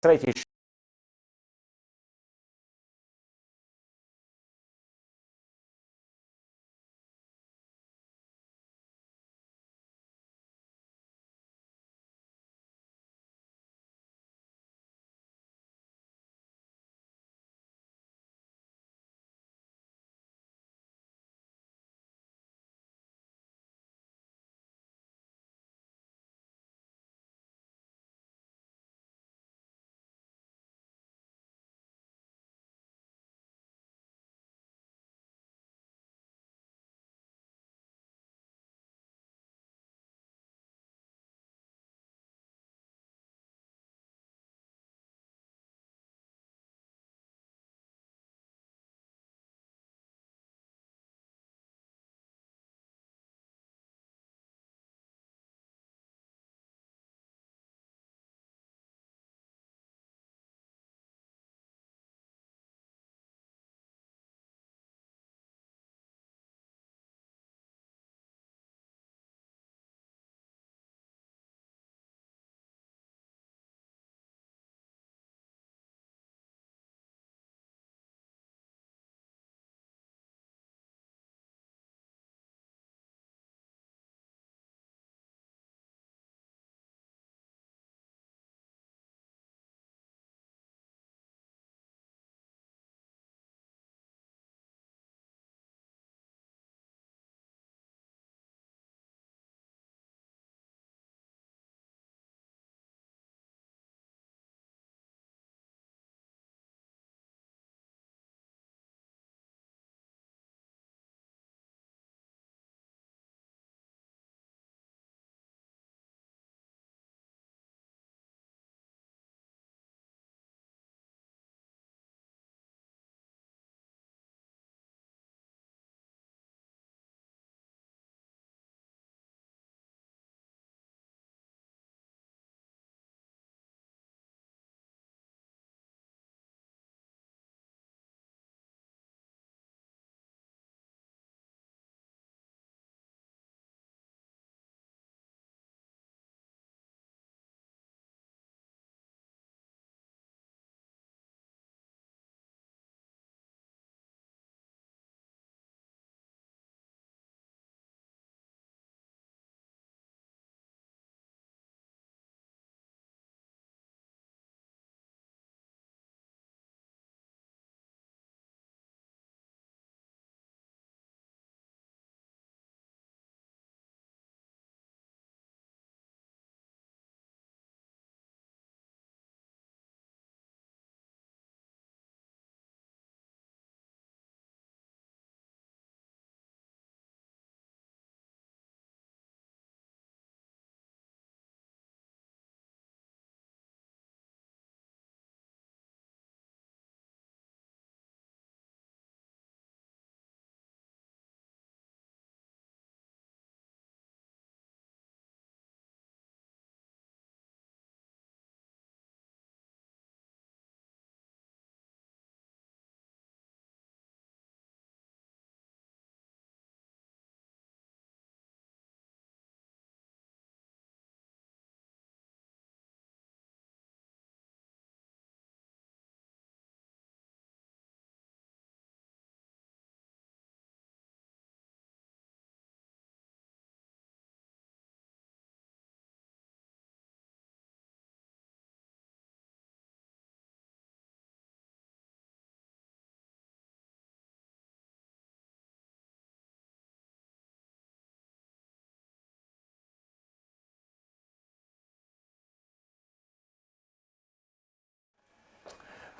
Третій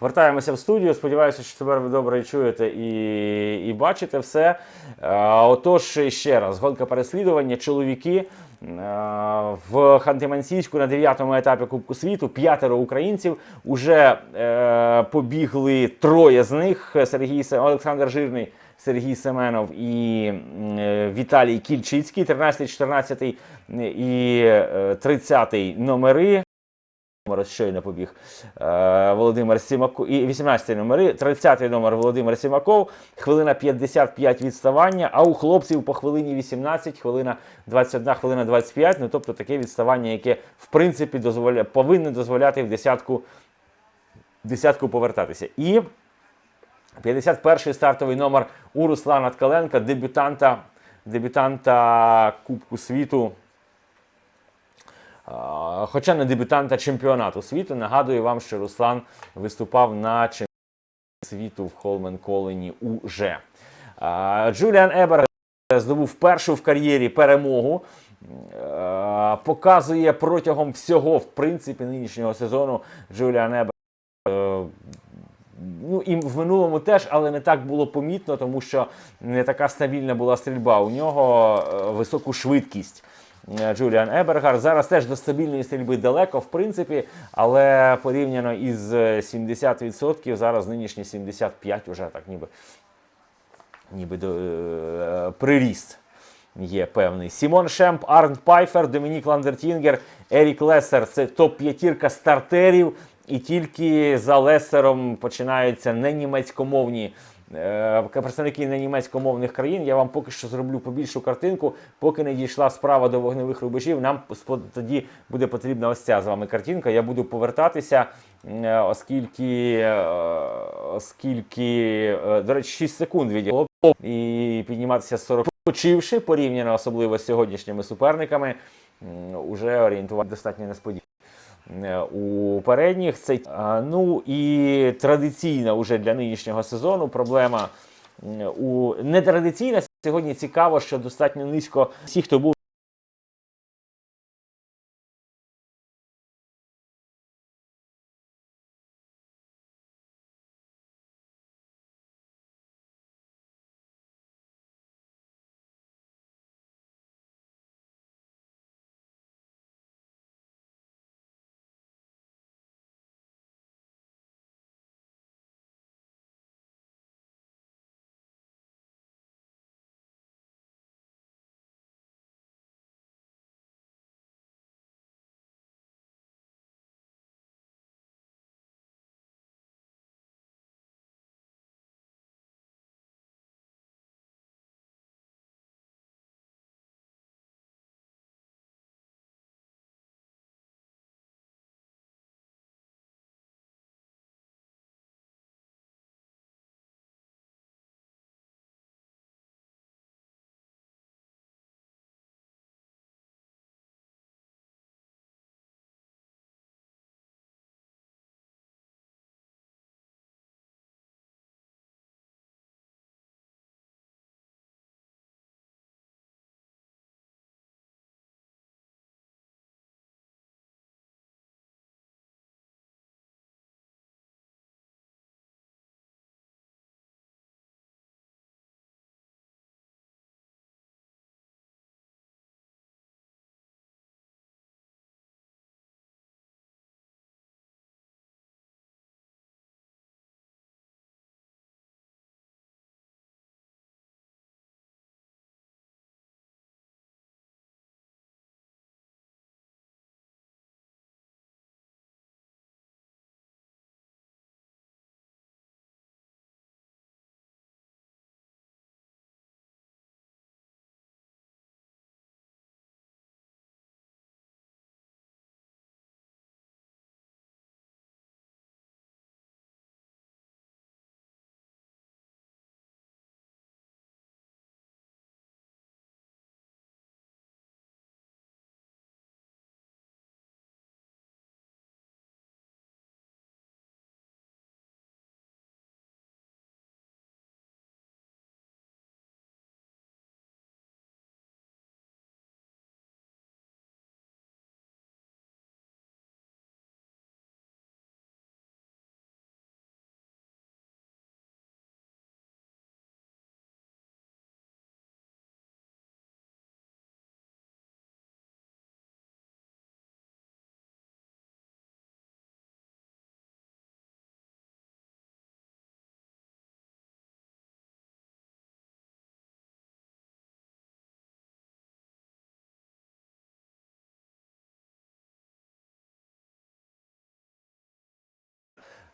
Вертаємося в студію. Сподіваюся, що тепер ви добре чуєте і, і бачите все. Е, отож, ще раз, гонка переслідування. Чоловіки е, в Ханты-Мансійську на 9-му етапі Кубку світу п'ятеро українців. Уже е, побігли троє з них: Сергій Се- Олександр Жирний. Сергій Семенов і е, Віталій Кільчицький, 13, 14 і е, 30 номери. Номер щойно побіг е, Володимир Сімаков. І 18 номери, 30 номер Володимир Сімаков, хвилина 55 відставання, а у хлопців по хвилині 18, хвилина 21, хвилина 25. Ну тобто таке відставання, яке в принципі дозволя... повинно дозволяти в десятку десятку повертатися. І 51-й стартовий номер у Руслана Ткаленка, дебютанта, дебютанта Кубку світу. Хоча не дебютанта чемпіонату світу. Нагадую вам, що Руслан виступав на чемпіонаті світу в Холмен Колені уже. Джуліан Ебер здобув першу в кар'єрі перемогу. Показує протягом всього, в принципі, нинішнього сезону Джуліан Ебер. е, Ну, і в минулому теж, але не так було помітно, тому що не така стабільна була стрільба. У нього е, високу швидкість. Е, Джуліан Ебергар. Зараз теж до стабільної стрільби далеко, в принципі, але порівняно із е, 70%, зараз нинішні 75% вже так ніби, ніби до, е, приріст є певний. Сімон Шемп, Арн Пайфер, Домінік Ландертінгер, Ерік Лесер це топ-п'ятірка стартерів. І тільки за Лесером починаються ненімецькомовні е, представники ненімецькомовних країн. Я вам поки що зроблю побільшу картинку. Поки не дійшла справа до вогневих рубежів, нам тоді буде потрібна ось ця з вами картинка. Я буду повертатися, е, оскільки, е, оскільки е, до речі, 6 секунд відійшло і підніматися з 40 почивши порівняно особливо з сьогоднішніми суперниками, уже орієнтувати достатньо несподівано. Е, У передніх. Це ну і традиційна уже для нинішнього сезону проблема у нетрадиційна. Сьогодні цікаво, що достатньо низько всі, хто був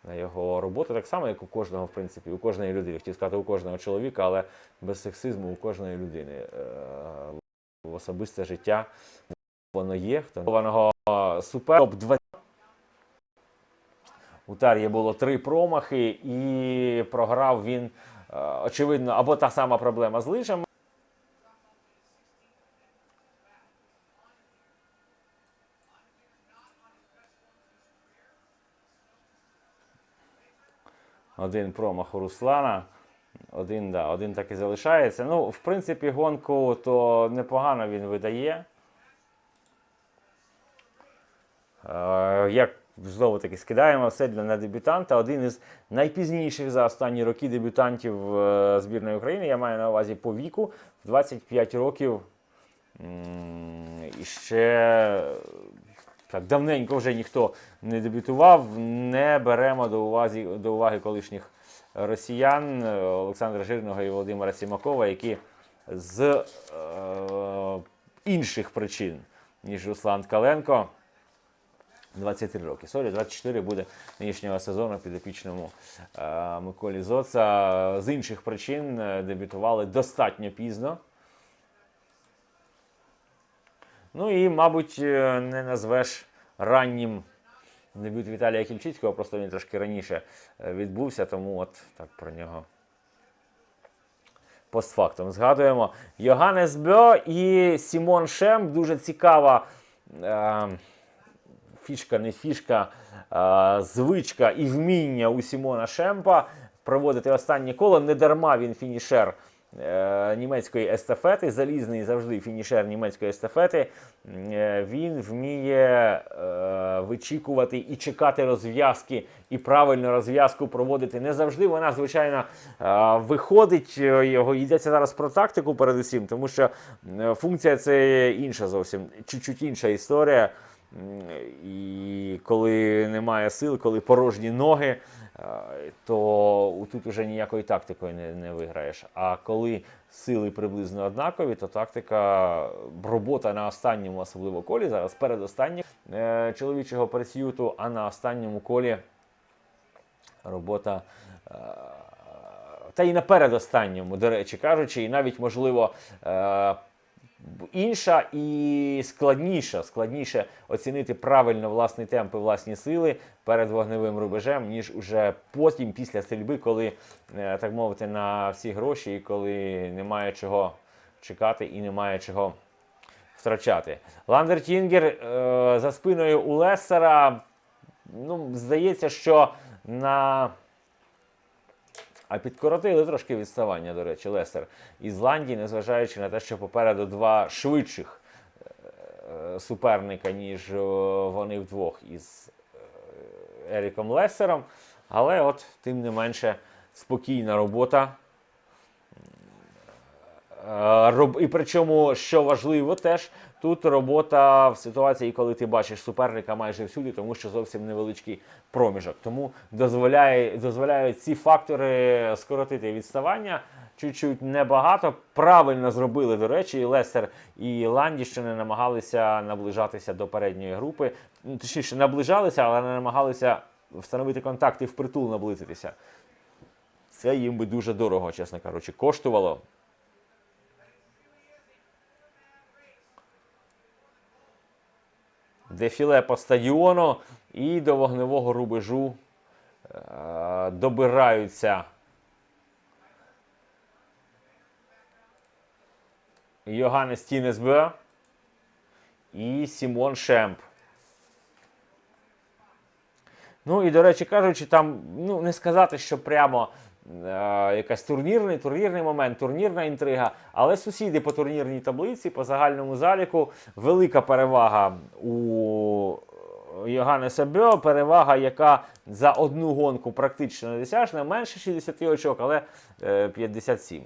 на його роботу, так само, як у кожного, в принципі, у кожної людини. Хотів сказати, у кожного чоловіка, але без сексизму у кожної людини. Е, В особисте життя воно є. Хто супер топ 20 У Тар'є було три промахи, і програв він, е, очевидно, або та сама проблема з лижами. Один промах у Руслана. Один, да, один так і залишається. Ну, в принципі, гонку то непогано він видає. Е, Як знову таки скидаємо все для на дебютанта. Один із найпізніших за останні роки дебютантів е, збірної України. Я маю на увазі по віку в 25 років. І ще так давненько вже ніхто не дебютував. Не беремо до уваги, до уваги колишніх росіян Олександра Жирного і Володимира Сімакова, які з е, інших причин, ніж Руслан Ткаленко. 23 роки. Сорі, 24 буде нинішнього сезону підопічному е, Миколі Зоца. З інших причин е, дебютували достатньо пізно. Ну і, мабуть, е, не назвеш раннім дебют Віталія Кільчицького, просто він трошки раніше е, відбувся, тому от так про нього постфактум згадуємо. Йоганнес Бьо і Сімон Шем. Дуже цікава е, фішка, не фішка, е, звичка і вміння у Сімона Шемпа проводити останнє коло. Не дарма він фінішер німецької естафети, залізний завжди фінішер німецької естафети. Е, Він вміє е, вичікувати і чекати розв'язки, і правильну розв'язку проводити. Не завжди вона, звичайно, е, виходить. Е, Його йдеться зараз про тактику, передусім, тому що е, функція це інша зовсім, чуть-чуть інша історія. І коли немає сил, коли порожні ноги, е, то тут уже ніякою тактикою не, не виграєш. А коли сили приблизно однакові, то тактика, робота на останньому, особливо колі, зараз передостаннім е, чоловічого пресюту, а на останньому колі робота. е, Та і на передостанньому, до речі кажучи, і навіть можливо. Інша і складніша, складніше оцінити правильно власний темп і власні сили перед вогневим рубежем, ніж уже потім, після стрільби, коли, е, так мовити, на всі гроші, і коли немає чого чекати і немає чого втрачати. Ландер Тінгер е, за спиною у Лессера. Ну, здається, що на а підкоротили трошки відставання, до речі, Лестер із Ландії, незважаючи на те, що попереду два швидших е, суперника, ніж е, вони вдвох із е, Еріком Лестером. Але от, тим не менше, спокійна робота. Е, роб- І причому, що важливо, теж тут робота в ситуації, коли ти бачиш суперника майже всюди, тому що зовсім невеличкий проміжок. Тому дозволяє, дозволяють ці фактори скоротити відставання. Чуть-чуть небагато. Правильно зробили, до речі, і Лестер і Ланді, що не намагалися наближатися до передньої групи. Точніше, наближалися, але не намагалися встановити контакт і впритул наблизитися. Це їм би дуже дорого, чесно кажучи, коштувало. Дефіле по стадіону і до вогневого рубежу е, добираються Йоганнес Тінесбе і Сімон Шемп. Ну і, до речі кажучи, там ну, не сказати, що прямо якась турнірний, турнірний момент, турнірна інтрига, але сусіди по турнірній таблиці, по загальному заліку, велика перевага у Йоганнеса Бьо, перевага, яка за одну гонку практично недосяжна, менше 60 очок, але е, 57.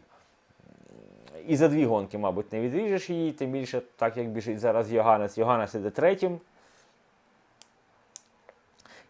І за дві гонки, мабуть, не відріжеш її, тим більше, так як біжить зараз Йоганнес. Йоганнес іде третім.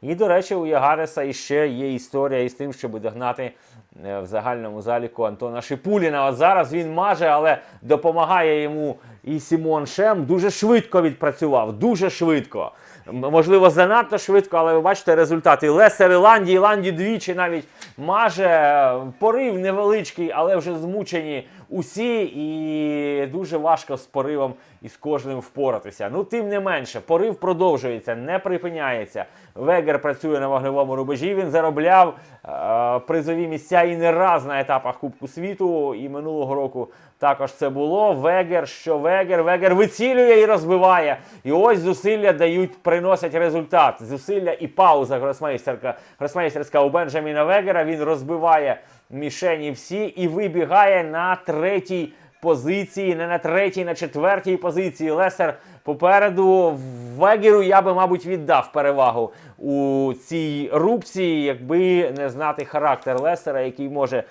І, до речі, у Ягареса іще є історія із тим, щоб догнати в загальному заліку Антона Шипуліна. От зараз він маже, але допомагає йому і Сімон Шем дуже швидко відпрацював. Дуже швидко. Можливо, занадто швидко, але ви бачите результати. Лесер Ірландії, Ірландії двічі навіть маже порив невеличкий, але вже змучені усі, і дуже важко з поривом і з кожним впоратися. Ну, тим не менше, порив продовжується, не припиняється. Вегер працює на вогневому рубежі. Він заробляв е, призові місця і не раз на етапах Кубку світу. І минулого року також це було. Вегер, що Вегер, Вегер вицілює і розбиває. І ось зусилля дають, приносять результат. Зусилля і пауза гросмейстерка, гросмейстерська у Бенджаміна Вегера. Він розбиває мішені всі і вибігає на третій позиції, не на третій, на четвертій позиції. Лесер попереду Вегеру я би, мабуть, віддав перевагу у цій рубці, якби не знати характер Лесера, який може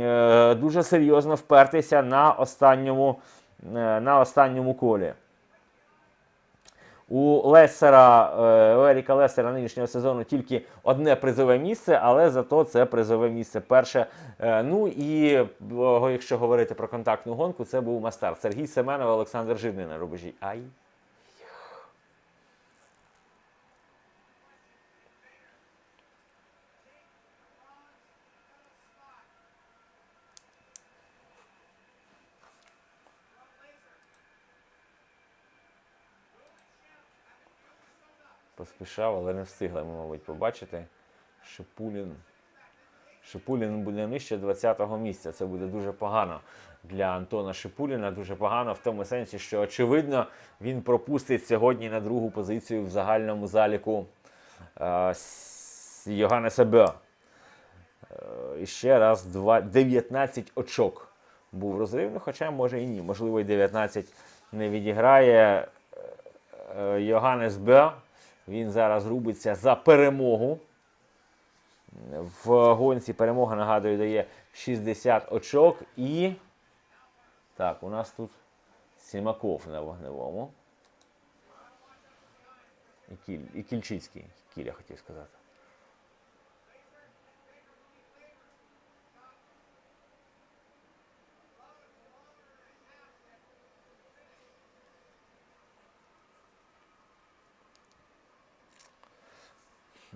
е, дуже серйозно впертися на останньому, е, на останньому колі. У Лесера, е, у Еріка Лесера нинішнього сезону тільки одне призове місце, але зато це призове місце перше. Е, Ну і якщо говорити про контактну гонку, це був мастер Сергій Семенов, Олександр Жирний на рубежі. Ай. Поспішав, але не встигли ми, мабуть, побачити. Шипулін. Шипулін буде нижче 20-го місця. Це буде дуже погано для Антона Шипуліна. Дуже погано в тому сенсі, що очевидно він пропустить сьогодні на другу позицію в загальному заліку е, с- Йоганнеса Бьо. Е, І ще раз 19 очок був розривний, хоча може і ні. Можливо, і 19 не відіграє е, Йоганнес Бьо. Він зараз рубиться за перемогу. В гонці перемога, нагадую, дає 60 очок. І. Так, у нас тут Сімаков на вогневому. І, Кіль, і Кільчицький. Кіля хотів сказати.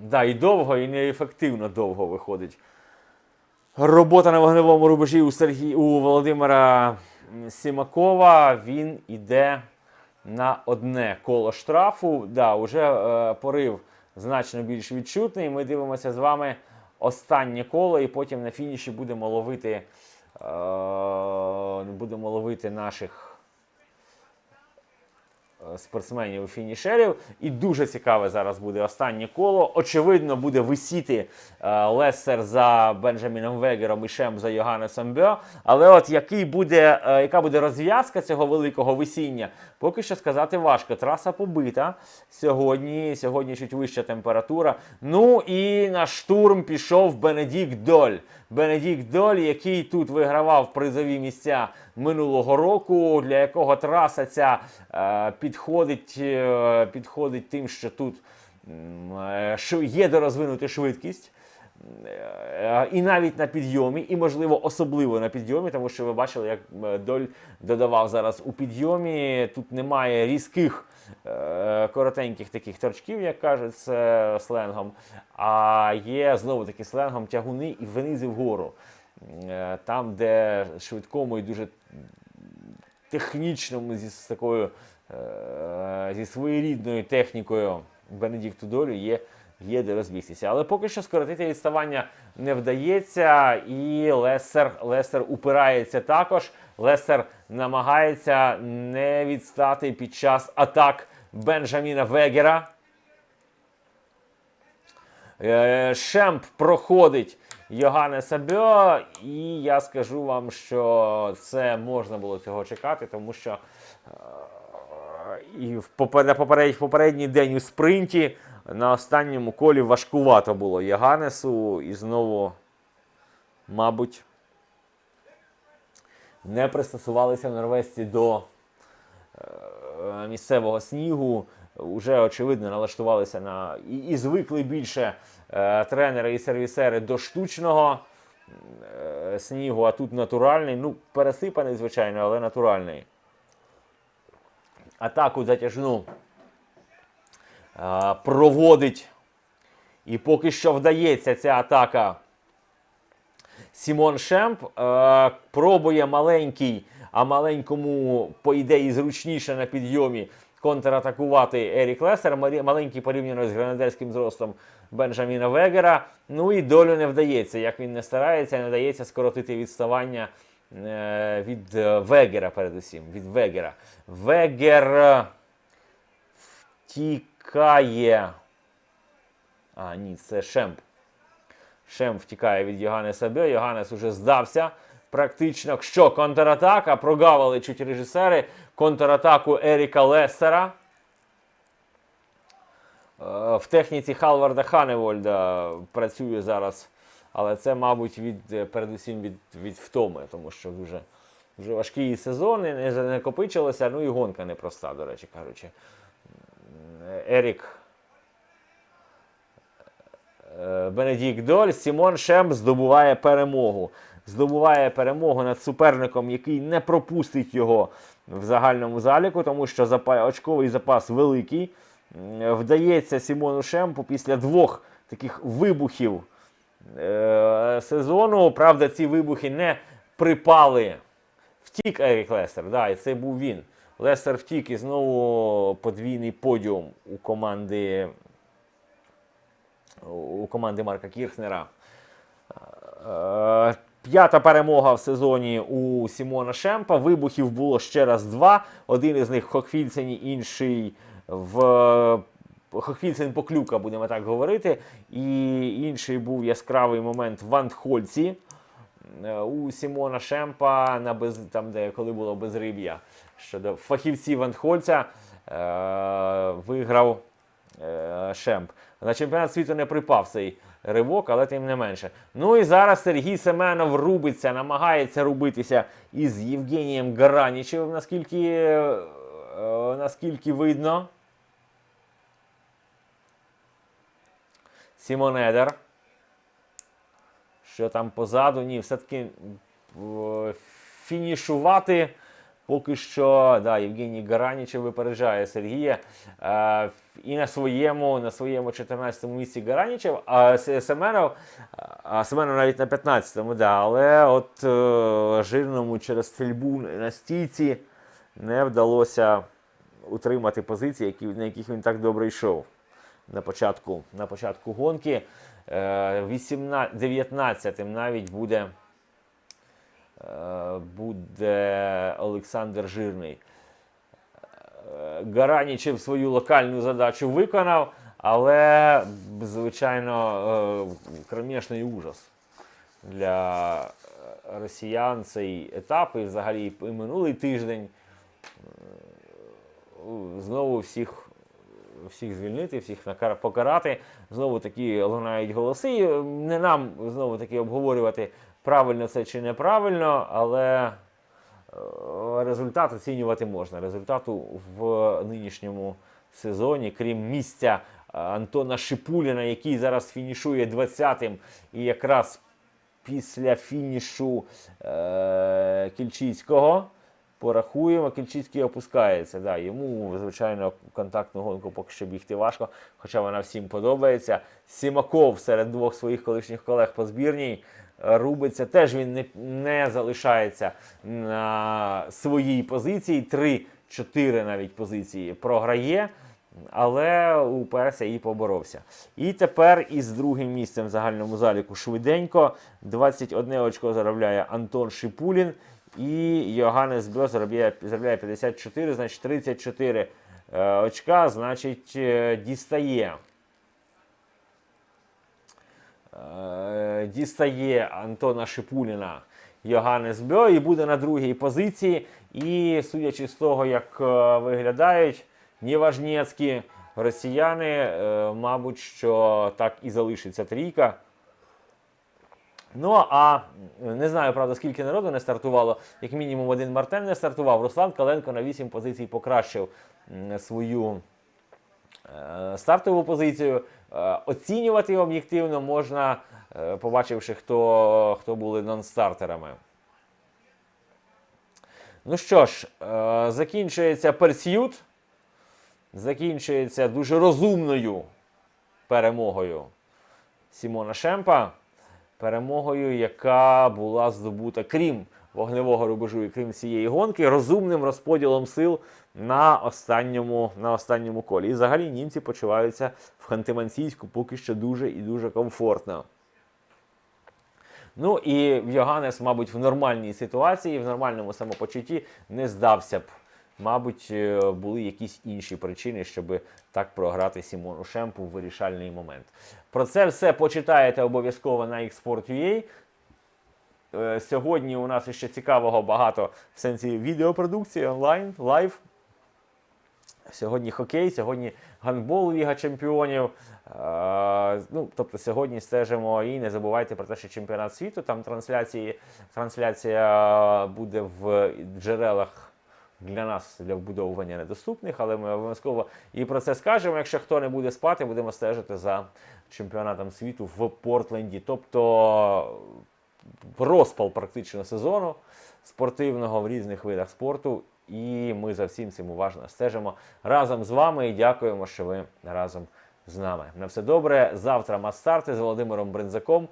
Да, і довго, і неефективно довго виходить. Робота на вогневому рубежі у Сергій, у Володимира Сімакова. Він іде на одне коло штрафу. Да, уже е, порив значно більш відчутний. Ми дивимося з вами останнє коло, і потім на фініші будемо ловити, е, будемо ловити наших спортсменів і фінішерів. І дуже цікаве зараз буде останнє коло. Очевидно, буде висіти е, Лесер за Бенджаміном Вегером і Шем за Йоганнесом Бьо. Але от який буде, е, яка буде розв'язка цього великого висіння, поки що сказати важко. Траса побита сьогодні. Сьогодні чуть вища температура. Ну і на штурм пішов Бенедікт Доль. Бенедікт Доль, який тут вигравав призові місця минулого року, для якого траса ця е, підходить, е, підходить тим, що тут е, є де розвинути швидкість. Е, І навіть на підйомі, і можливо особливо на підйомі, тому що ви бачили, як е, Доль додавав зараз у підйомі. Тут немає різких е, коротеньких таких торчків, як кажуть це сленгом. А є знову таки сленгом тягуни і вниз вгору. Е, Там, де швидкому і дуже технічному, зі такою е, зі своєрідною технікою Бенедікту Долю є, є де розбігтися. Але поки що скоротити відставання не вдається, і Лесер, Лесер упирається також. Лесер намагається не відстати під час атак Бенджаміна Вегера. Е, Шемп проходить Йоганнеса Бьо, і я скажу вам, що це можна було цього чекати, тому що е, і в попередній день у спринті на останньому колі важкувато було Йоганнесу, і знову, мабуть, не пристосувалися норвезці до е, місцевого снігу. Уже очевидно налаштувалися на і, і звикли більше е, тренери і сервісери до штучного е, снігу, а тут натуральний. Ну, пересипаний, звичайно, але натуральний. атаку затяжну проводить. І поки що вдається ця атака. Сімон Шемп е, пробує маленький, а маленькому, по ідеї, зручніше на підйомі контратакувати Ерік Лесер. Маленький порівняно з гранадерським зростом Бенджаміна Вегера. Ну і долю не вдається. Як він не старається, не вдається скоротити відставання е, від е, Вегера, передусім. Від Вегера. Вегер е, втікає. А, ні, це Шемп. Шем втікає від Йоганнеса Бьо. Йоганнес уже здався. Практично що контратака. Прогавили чуть режисери. Контратаку Еріка Лессера. Е, В техніці Халварда Ханевольда працює зараз. Але це, мабуть, від, е, передусім від, від втоми, тому що дуже, дуже важкі сезони, не накопичилося. Ну і гонка непроста, до речі кажучи. Ерік Е, Бенедікт Доль, Сімон Шем здобуває перемогу. Здобуває перемогу над суперником, який не пропустить його в загальному заліку, тому що очковий запас великий. Вдається Сімону Шемпу після двох таких вибухів е, сезону. Правда, ці вибухи не припали. Втік Ерік Лестер, да, і це був він. Лестер втік і знову подвійний подіум у команди у команди Марка Кірхнера. Е, П'ята перемога в сезоні у Сімона Шемпа. Вибухів було ще раз два. Один із них в Хохвільцені, інший в Хохвільцен Поклюка, будемо так говорити. І інший був яскравий момент в Антхольці. Е, У Сімона Шемпа, на без, там, де коли було безриб'я щодо фахівців Антхольця, е, виграв е, Шемп. На чемпіонат світу не припав цей ривок, але тим не менше. Ну і зараз Сергій Семенов рубиться, намагається рубитися із Євгенієм Гаранічевим, наскільки, е, наскільки видно. Сімон Едер. Що там позаду? Ні, все-таки е, фінішувати поки що да, Євгеній Гаранічев випереджає Сергія. Е, і на своєму, на своєму 14-му місці Гаранічев, а Семенов, а Семенов навіть на 15-му, да, але от е, жирному через стрільбу на стійці не вдалося утримати позиції, які, на яких він так добре йшов на початку, на початку гонки. Е, 18, 19-м навіть буде, буде Олександр Жирний. Гаранічев свою локальну задачу виконав, але, звичайно, е, кромішний ужас для росіян цей етап і взагалі і минулий тиждень. Е, Знову всіх всіх звільнити, всіх покарати. Знову такі лунають голоси. Е, Не нам знову таки обговорювати, правильно це чи неправильно, але е, результат оцінювати можна. Результату в нинішньому сезоні, крім місця е, Антона Шипуліна, який зараз фінішує 20-м і якраз після фінішу е, Кільчицького. Порахуємо, Кільчицький опускається. Да, йому, звичайно, контактну гонку поки що бігти важко, хоча вона всім подобається. Сімаков серед двох своїх колишніх колег по збірній рубиться. Теж він не, не залишається на своїй позиції. Три-чотири навіть позиції програє. Але уперся і поборовся. І тепер із другим місцем в загальному заліку швиденько. 21 очко заробляє Антон Шипулін. І Йоганнес Бьо заробляє 54, значить 34 е, очка, значить, е, дістає. Дістає Антона Шипуліна Йоганнес Бьо і буде на другій позиції. І судячи з того, як е, виглядають Неважнєцькі росіяни, е, мабуть, що так і залишиться трійка. Ну, а не знаю, правда, скільки народу не стартувало. Як мінімум один Мартен не стартував. Руслан Каленко на 8 позицій покращив свою е, стартову позицію. Оцінювати об'єктивно можна, побачивши, хто, хто були нон-стартерами. Ну що ж, е, закінчується персют. закінчується дуже розумною перемогою Сімона Шемпа. Перемогою, яка була здобута, крім вогневого рубежу і крім цієї гонки, розумним розподілом сил на останньому, на останньому колі. І взагалі німці почуваються в Ханти-Мансійську поки що дуже і дуже комфортно. Ну і Йоганнес, мабуть, в нормальній ситуації, в нормальному самопочутті не здався б. Мабуть, е, були якісь інші причини, щоб так програти Сімону Шемпу в вирішальний момент. Про це все почитаєте обов'язково на Xsport.ua. Е, Сьогодні у нас ще цікавого багато в сенсі відеопродукції онлайн, лайв. Сьогодні хокей, сьогодні гандбол Ліга Чемпіонів. Е, ну, тобто сьогодні стежимо і не забувайте про те, що чемпіонат світу. Там трансляції, трансляція буде в джерелах для нас для вбудовування недоступних, але ми обов'язково і про це скажемо. Якщо хто не буде спати, будемо стежити за чемпіонатом світу в Портленді. Тобто розпал практично сезону спортивного в різних видах спорту. І ми за всім цим уважно стежимо разом з вами і дякуємо, що ви разом з нами. На все добре. Завтра мас-старти з Володимиром Бринзаком.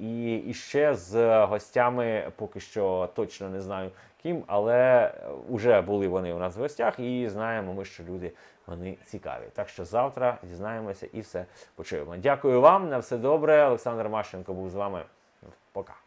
І, і ще з гостями, поки що точно не знаю ким, але вже були вони у нас в гостях, і знаємо ми, що люди вони цікаві. Так що завтра дізнаємося і все почуємо. Дякую вам, на все добре. Олександр Мащенко був з вами. Пока.